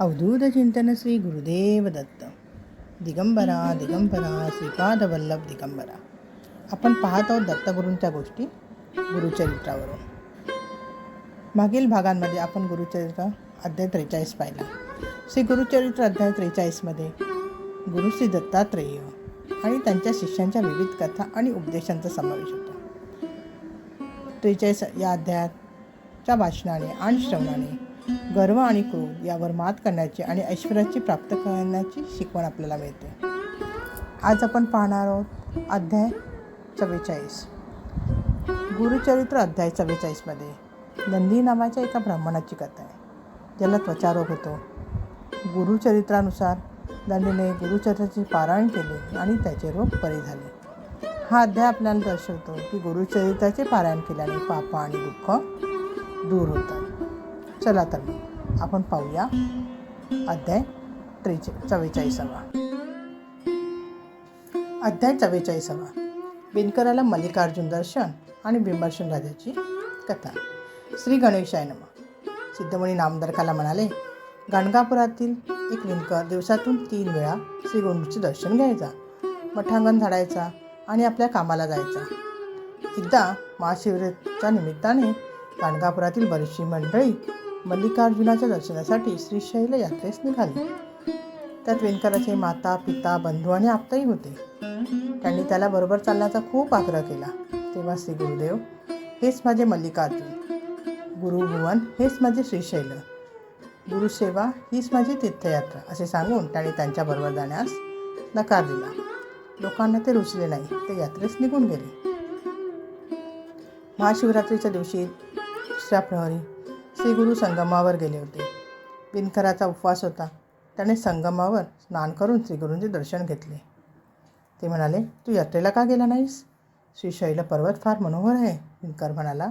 अवधूत चिंतन श्री गुरुदेव दत्त दिगंबरा दिगंबरा श्रीपाद वल्लभ दिगंबरा. आपण पाहत आहोत दत्तगुरूंच्या गोष्टी गुरुचरित्रावरून. मागील भागांमध्ये आपण गुरुचरित्र अध्याय त्रेचाळीस पाहिला. श्री गुरुचरित्र अध्याय त्रेचाळीसमध्ये गुरु श्री दत्तात्रेय आणि त्यांच्या शिष्यांच्या विविध कथा आणि उपदेशांचा समावेश होता. त्रेचाळीस या अध्यायाच्या भाषणाने आणि श्रवणाने गर्व आणि क्रोध यावर मात करण्याची आणि ऐश्वर्याची प्राप्त करण्याची शिकवण आपल्याला मिळते. आज आपण पाहणार आहोत अध्याय चव्वेचाळीस. गुरुचरित्र अध्याय चव्वेचाळीसमध्ये नंदी नावाच्या एका ब्राह्मणाची कथा आहे. ज्याला त्वचारोग होतो. गुरुचरित्रानुसार नंदीने गुरुचरित्राचे पारायण केले आणि त्याचे रोग बरे झाले. हा अध्याय आपल्याला दर्शवतो की गुरुचरित्राचे पारायण केल्याने पाप आणि दुःख दूर होतात. चला तर मग आपण पाहूया अध्याय त्रेचे चव्वेचाळीसावा. अध्याय चव्वेचाळीसावा. बिनकराला मल्लिकार्जुन दर्शन आणि बिंबर्शन राजाची कथा. श्री गणेशाय नम. सिद्धमणी नामदरकाला म्हणाले गाणगापुरातील एक विणकर दिवसातून तीन वेळा श्रीगोंडूचे दर्शन घ्यायचा मठांगण झाडायचा आणि आपल्या कामाला जायचा. एकदा महाशिवरात्रीच्या निमित्ताने गाणगापुरातील बरीचशी मंडळी मल्लिकार्जुनाच्या दर्शनासाठी श्रीशैल यात्रेस निघाली. त्यात वेंकराचे माता पिता बंधू आणि आप्ताही होते. त्यांनी त्याला बरोबर चालण्याचा खूप आग्रह केला. तेव्हा श्री गुरुदेव हेच माझे मल्लिकार्जुन. गुरुभुवन हेच माझे श्रीशैल. गुरुसेवा हीच माझी तीर्थयात्रा असे सांगून त्यांनी त्यांच्याबरोबर जाण्यास नकार दिला. लोकांना ते रुचले नाही ते यात्रेस निघून गेले. महाशिवरात्रीच्या दिवशी दुसऱ्या प्रहरी श्रीगुरु संगमावर गेले होते. बिनकराचा उपवास होता. त्याने संगमावर स्नान करून श्रीगुरूंचे दर्शन घेतले. ते म्हणाले तू यात्रेला का गेला नाहीस? श्रीशैल पर्वत फार मनोहर आहे. बिनकर म्हणाला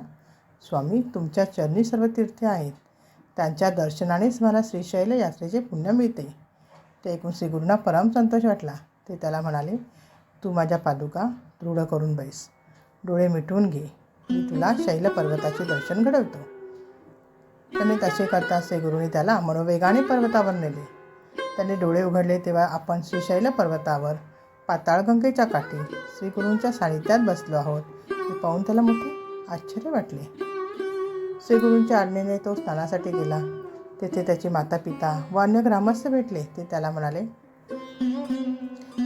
स्वामी तुमच्या चरणी सर्व तीर्थे आहेत. त्यांच्या दर्शनानेच मला श्रीशैल यात्रेचे पुण्य मिळते. ते ऐकून श्रीगुरूंना परम संतोष वाटला. ते त्याला म्हणाले तू माझ्या पादुका दृढ करून बैस. डोळे मिटवून घे. मी तुला शैल पर्वताचे दर्शन घडवतो. त्याने तसे करता श्रीगुरूंनी त्याला मनोवेगाने पर्वतावर नेले. त्याने डोळे उघडले तेव्हा आपण श्रीशैल पर्वतावर पाताळगंगेच्या काठी श्रीगुरूंच्या सानिध्यात बसलो आहोत. हे पाहून त्याला मोठे आश्चर्य वाटले. श्रीगुरूंच्या आज्ञेने तो स्नानासाठी गेला. तेथे त्याची माता पिता व अन्य ग्रामस्थ भेटले. ते त्याला म्हणाले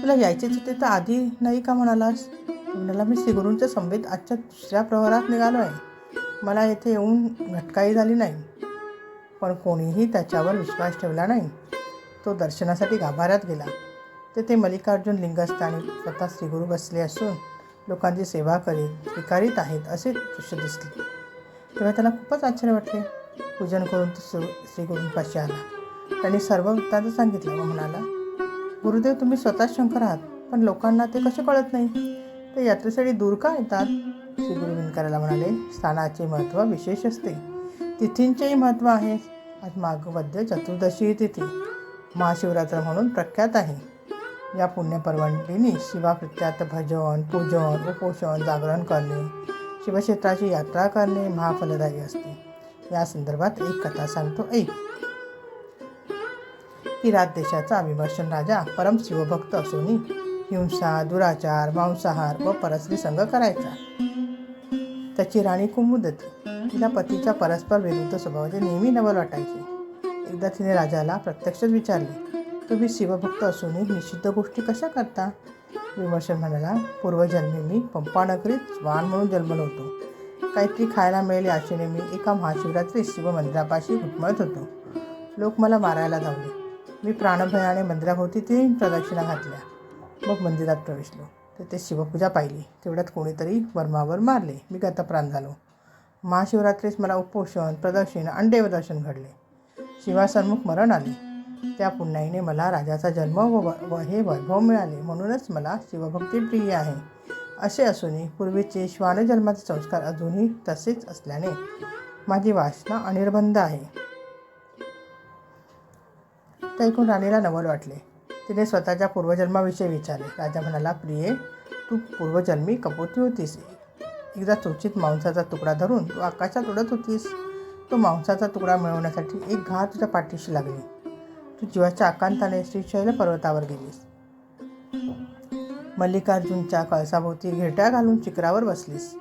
तुला यायचेच होते तर आधी नाही का म्हणालास? म्हणाला मी श्रीगुरूंच्या संवेद आजच्या दुसऱ्या प्रहरात निघालो आहे मला येथे येऊन घटकाही झाली नाही. पण कोणीही त्याच्यावर विश्वास ठेवला नाही. तो दर्शनासाठी गाभाऱ्यात गेला. तेथे मल्लिकार्जुन लिंगस्थानी स्वतः श्रीगुरू बसले असून लोकांची सेवा करीत स्वीकारित आहेत असे दृश्य दिसले. तेव्हा त्याला खूपच आश्चर्य वाटले. पूजन करून तो श्री श्रीगुरूंपाशी आला. त्यांनी सर्व वृत्तांत सांगितलं व म्हणाला गुरुदेव तुम्ही स्वतः शंकर आहात पण लोकांना ते कसे कळत नाही? ते यात्रेसाठी दूर का येतात? श्री गुरु म्हणाले स्थानाचे महत्त्व विशेष असते. तिथींचेही महत्त्व आहे. आज माघवद्य चतुर्दशी तिथी. महाशिवरात्र म्हणून प्रख्यात आहे. या पुण्यपर्वणीने शिवाकृत्यात भजन पूजन उपोषण जागरण करणे शिवक्षेत्राची यात्रा करणे महाफलदायी असते. या संदर्भात एक कथा सांगतो ऐक किरात देशाचा विमर्शन राजा परम शिवभक्त असूनही हिंसा दुराचार मांसाहार व परस्त्री संघ करायचा. त्याची राणी कुमुदती तिला पतीच्या परस्पर विरुद्ध स्वभावाचे नेहमी नवल वाटायचे. एकदा तिने राजाला प्रत्यक्षच विचारले तुम्ही शिवभक्त असूनही निषिद्ध गोष्टी कशा करता? विमर्शन म्हणाला पूर्वजन्मी मी पंपानगरीत स्वान म्हणून जन्मलो होतो. काहीतरी खायला मिळेल आशेने मी एका महाशिवरात्री शिवमंदिरापाशी घुटमळत होतो. लोक मला मारायला धावले. मी प्राणभयाने मंदिराभोवती तीन प्रदक्षिणा घातल्या. मग मंदिरात प्रवेशलो. तर ते शिवपूजा पाहिली. तेवढ्यात कोणीतरी वर्मावर मारले. मी गतप्राण झालो. महाशिवरात्रीस मला उपोषण प्रदक्षिण आणि घडले. शिवासन्मुख मरण आले. त्या पुण्याईने मला राजाचा जन्म व व हे वैभव मिळाले म्हणूनच मला शिवभक्ती प्रिय आहे. असे असूनही पूर्वीचे श्वानजन्माचे संस्कार अजूनही तसेच असल्याने माझी वासना अनिर्बंध आहे. ते ऐकून राणीला नवल वाटले. तिने स्वतःच्या पूर्वजन्माविषयी विचारले. राजा म्हणाला प्रिये तू पूर्वजन्मी कपोती होतीस. एकदा चोचित मांसाचा तुकडा धरून तू आकाशात उडत होतीस. तो मांसाचा तुकडा मिळवण्यासाठी एक घात तुझ्या पाठीशी लागली. तू जीवाच्या आकांताने श्रीशैल पर्वतावर गेलीस. मल्लिकार्जुनच्या कळसाभोवती घेट्या घालून चिकरावर बसलीस.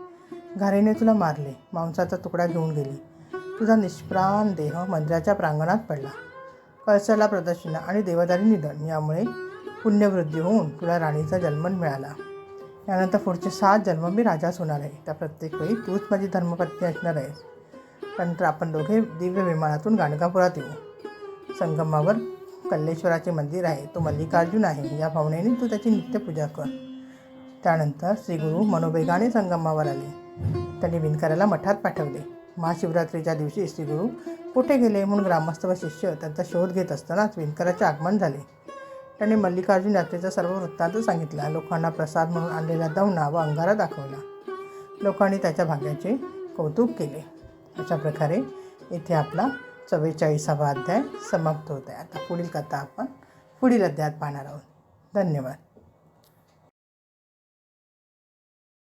घारीने तुला मारले. मांसाचा तुकडा घेऊन गेली. तुझा निष्प्राण देह मंदिराच्या प्रांगणात पडला. कळसाला प्रदक्षिणा आणि देवदारी निधन यामुळे पुण्यवृद्धी होऊन तुला राणीचा जन्म मिळाला. यानंतर पुढचे सात जन्म मी राजाच होणार आहे. त्या प्रत्येक वेळी तूच माझी धर्मपत्नी असणार आहेस. नंतर आपण दोघे दिव्य विमानातून गाणगापुरात येऊ. संगमावर कल्लेश्वराचे मंदिर आहे. तो मल्लिकार्जुन आहे. या भावनेने तू त्याची नित्यपूजा कर. त्यानंतर श्रीगुरू मनोवेगाने संगमावर आले. त्यांनी विणकराला मठात पाठवले. महाशिवरात्रीच्या दिवशी श्रीगुरू कुठे गेले म्हणून ग्रामस्थ व शिष्य त्यांचा शोध घेत असतानाच विणकराचे आगमन झाले. त्यांनी मल्लिकार्जुन यात्रेचा सर्व वृत्तांत सांगितला. लोकांना प्रसाद म्हणून आणलेला दौना व अंगारा दाखवला. लोकांनी त्याच्या भाग्याचे कौतुक केले. अशा प्रकारे इथे आपला चव्वेचाळीसावा अध्याय समाप्त होत आहे. आता पुढील कथा आपण पुढील अध्यायात पाहणार आहोत. धन्यवाद.